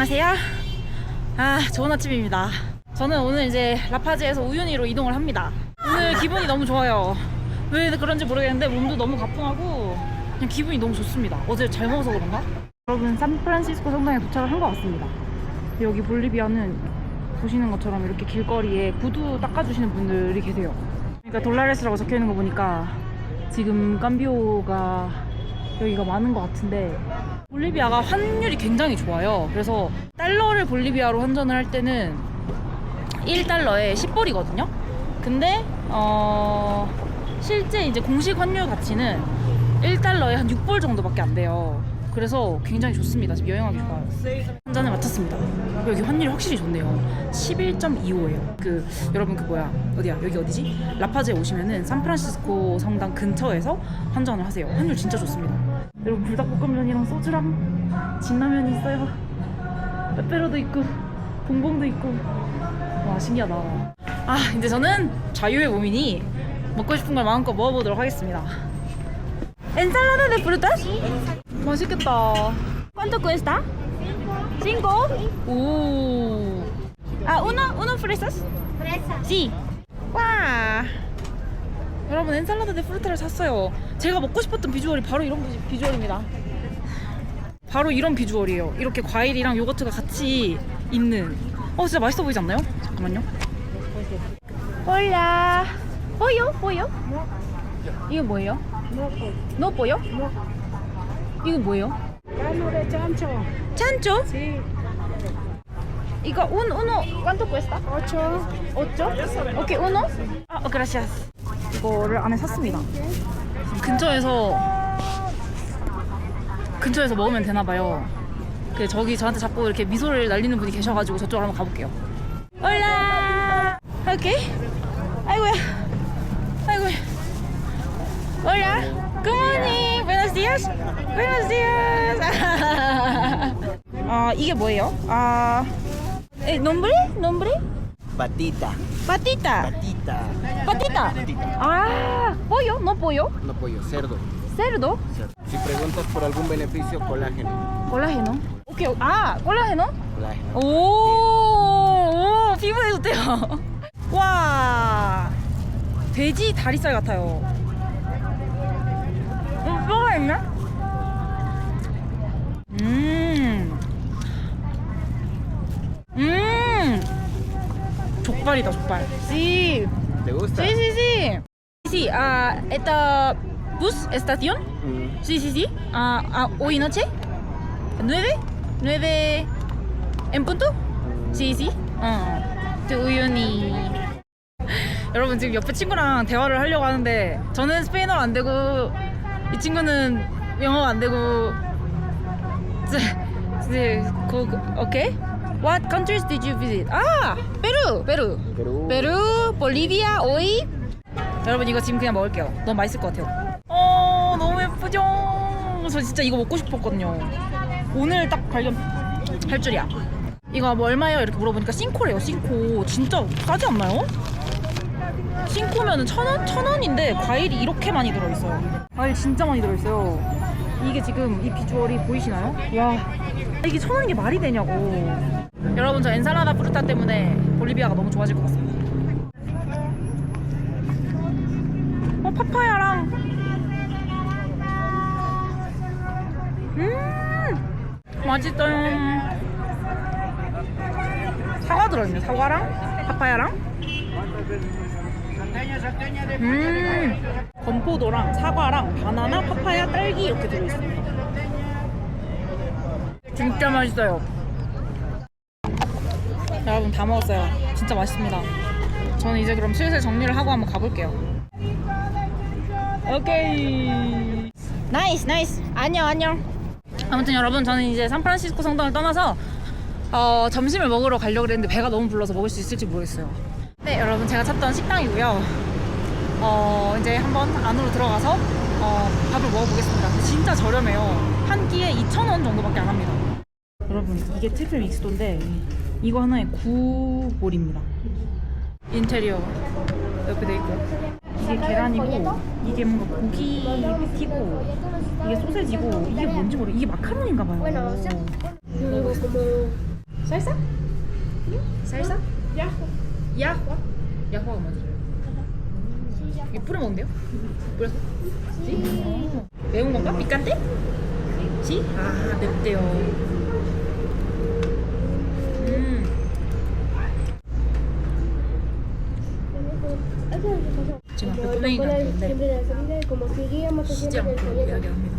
안녕하세요. 아, 좋은 아침입니다. 저는 오늘 이제 라파즈에서 우유니로 이동을 합니다. 오늘 기분이 너무 좋아요. 왜 그런지 모르겠는데 몸도 너무 가뿐하고 그냥 기분이 너무 좋습니다. 어제 잘 먹어서 그런가? 여러분, 샌프란시스코 성당에 도착을 한 것 같습니다. 여기 볼리비아는 보시는 것처럼 이렇게 길거리에 구두 닦아주시는 분들이 계세요. 그러니까 돌라레스라고 적혀 있는 거 보니까 지금 깜비오가 여기가 많은 것 같은데 볼리비아가 환율이 굉장히 좋아요. 그래서 달러를 볼리비아로 환전을 할 때는 1달러에 10불이거든요. 근데 어 실제 이제 공식 환율 가치는 1달러에 한 6불 정도밖에 안 돼요. 그래서 굉장히 좋습니다. 지금 여행하기 좋아요. 한 잔을 마쳤습니다. 여기 환율이 확실히 좋네요. 11.25예요. 그 여러분 그 뭐야 어디야 여기 어디지? 라파즈에 오시면은 샌프란시스코 성당 근처에서 환전을 하세요. 환율 진짜 좋습니다. 여러분 불닭볶음면이랑 소주랑 진라면이 있어요. 빼빼로도 있고 봉봉도 있고 와 신기하다. 아 이제 저는 자유의 몸이니 먹고 싶은 걸 마음껏 먹어보도록 하겠습니다. Ensalada de frutas? 맛있겠다. ¿Cuánto cuesta? Cinco. 오. 아, uno, uno fresas? Fresa. Sí. 와. 여러분 엔살라다 데 프루타를 샀어요. 제가 먹고 싶었던 비주얼이 바로 이런 비- 비주얼입니다. 바로 이런 비주얼이에요. 이렇게 과일이랑 요거트가 같이 있는. 어 진짜 맛있어 보이지 않나요? 잠깐만요. 홀라. 보여? 보여? 이거 뭐예요? 너 보여? 이거 뭐예요? 찬초? 이거 un uno ¿cuánto cuesta? Ocho. 5죠? 오케이 uno? 아, 어, gracias. 이거를 안에 샀습니다. 근처에서 근처에서 먹으면 되나 봐요. 그 저기 저한테 자꾸 이렇게 미소를 날리는 분이 계셔가지고 저쪽으로 한번 가볼게요. 올라. 오케이. 아이고야. 아이고야. 올라. Good morning. Buenos días. Buenos días. 아 이게 뭐예요? 아, 에, nombre? Patita, Patita. patita. Patita. Ah, pollo, no pollo. No pollo, cerdo. Cerdo. cerdo. Si preguntas por algún beneficio, colágeno. 콜라겐어. 오케이. 아, 콜라겐어? Colágeno. 오, 오 피부에 좋대요. 와, 돼지 다리살 같아요. 음, 뼈가 있네? 음, 음, 족발이다 족발. Sí, ¿Te gusta? sí, sí, sí. Sí, ah, esta bus estación. Mm, Sí, sí, sí. Ah, ah, hoy noche. ¿Nueve? ¿Nueve en punto? Sí, sí. 어. 저 우연히. 여러분 지금 옆에 친구랑 대화를 하려고 하는데 저는 스페인어가 안 되고 이 친구는 영어가 안 되고 이제 이제 그 오케이. What countries did you visit? 아, 페루, 페루. Perú. 페루, 볼리비아, 오이. 여러분 이거 지금 그냥 먹을게요. 너무 맛있을 것 같아요. 어, 너무 예쁘죠? 저 진짜 이거 먹고 싶었거든요. 오늘 딱 발견할 줄이야. 이거 뭐 얼마예요? 이렇게 물어보니까 싱코래요. 싱코. 진짜 싸지 않나요? 싱코면은 천 원? 천 원인데 과일이 이렇게 많이 들어있어요. 과일 진짜 많이 들어있어요. 이게 지금 이 비주얼이 보이시나요? 와, 이게 천게 말이 되냐고. 여러분 저 엔살라다 프루타 때문에 볼리비아가 너무 좋아질 것 같습니다. 어 파파야랑 음 맛있어요. 사과 들어있네 사과랑 파파야랑 음 건포도랑 사과랑 바나나 파파야 딸기 이렇게 들어있습니다. 진짜 맛있어요. 여러분 다 먹었어요. 진짜 맛있습니다. 저는 이제 그럼 슬슬 정리를 하고 한번 가볼게요. 오케이. 나이스 나이스. 안녕 안녕. 아무튼 여러분 저는 이제 샌프란시스코 성당을 떠나서 어, 점심을 먹으러 가려고 그랬는데 배가 너무 불러서 먹을 수 있을지 모르겠어요. 네 여러분 제가 찾던 식당이고요. 어, 이제 한번 안으로 들어가서 어, 밥을 먹어보겠습니다. 진짜 저렴해요. 한 끼에 2,000원 정도밖에 안 합니다. 여러분 이게 트리플 믹스도인데 이거 하나에 9볼입니다. 인테리어 옆에 돼 있고 이게 계란이고 이게 뭔가 고기 패티고 이게 소세지고 이게 뭔지 모르 이게 마카로니인가 봐요. 쌀쌀? 쌀쌀? Yajo. 야화? 야화가 뭐지? 이게 뿌려 먹는데요? 뿌려서? 지? 매운 건가? 피칸테? 지? 아 맵대요 seguíamos 쉬지 않고. 이야기합니다.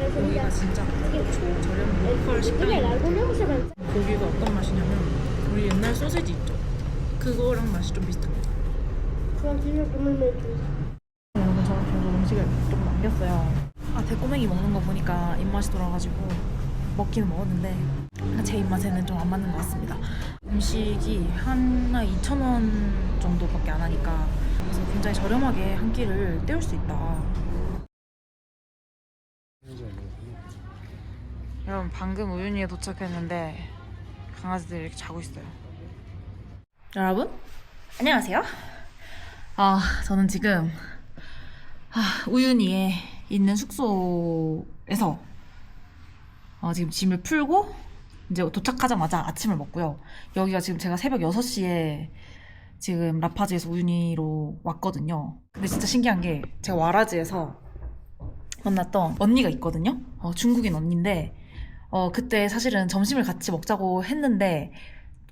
여기가 진짜 저렴 로컬 식당인데 avanzado. 고기가 어떤 맛이냐면 우리 옛날 소세지 있죠? 그거랑 맛이 좀 비슷합니다. 여러분 저 결국 음식을 좀 남겼어요. 아 대꼬맹이 먹는 거 보니까 입맛이 돌아가지고 먹기는 먹었는데 제 입맛에는 좀 안 맞는 것 같습니다. 음식이 하나 2,000원 정도밖에 안 하니까 그래서 굉장히 저렴하게 한 끼를 때울 수 있다. 여러분 방금 우윤희에 도착했는데 강아지들이 이렇게 자고 있어요. 여러분? 안녕하세요. 아 저는 지금 아, 우윤희에 있는 숙소에서 어, 지금 짐을 풀고 이제 도착하자마자 아침을 먹고요. 여기가 지금 제가 새벽 6시에 지금 라파즈에서 우윤희로 왔거든요. 근데 진짜 신기한 게 제가 와라즈에서 만났던 언니가 있거든요. 어, 중국인 언니인데 어, 그때 사실은 점심을 같이 먹자고 했는데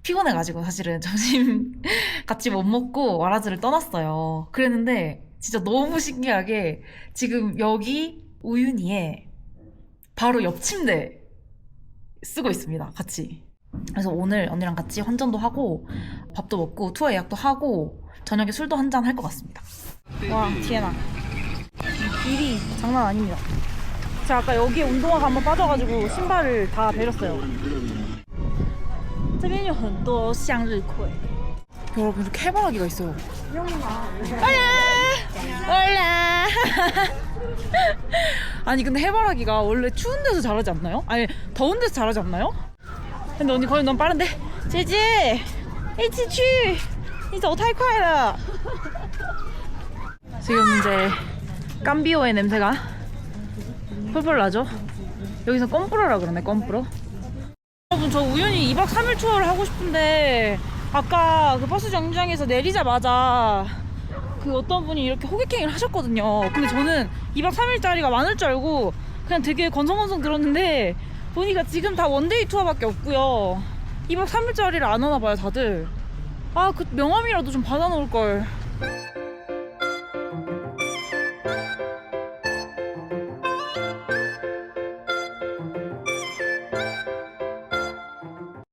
피곤해가지고 사실은 점심 같이 못 먹고 와라즈를 떠났어요. 그랬는데 진짜 너무 신기하게 지금 여기 우윤희에 바로 옆 침대 쓰고 있습니다. 같이. 그래서 오늘 언니랑 같이 환전도 하고 밥도 먹고 투어 예약도 하고 저녁에 술도 한 잔 할 것 같습니다. 와, 티에나. 길이 장난 아닙니다. 제가 아까 여기에 운동화가 한번 빠져가지고 신발을 다 베렸어요. 这边有很多向日葵. 여러분 이렇게 해바라기가 있어요. 올라. 아니 근데 해바라기가 원래 추운 데서 자라지 않나요? 아니 더운 데서 자라지 않나요? 근데 언니 걸음 너무 빠른데? 제지! 이치 취! 이제 오타이콰이라! 지금 이제 깜비오의 냄새가 펄펄 나죠? 여기서 껌뿌러라 그러네 껌뿌러 여러분 저 우연히 2박 3일 투어를 하고 싶은데 아까 그 버스 정류장에서 내리자마자 그 어떤 분이 이렇게 호객행위를 하셨거든요 근데 저는 2박 3일짜리가 많을 줄 알고 그냥 되게 건성건성 들었는데 보니까 지금 다 원데이 투어밖에 없고요. 2박 3일짜리를 안 하나 봐요, 다들. 아, 그 명함이라도 좀 받아 놓을 걸.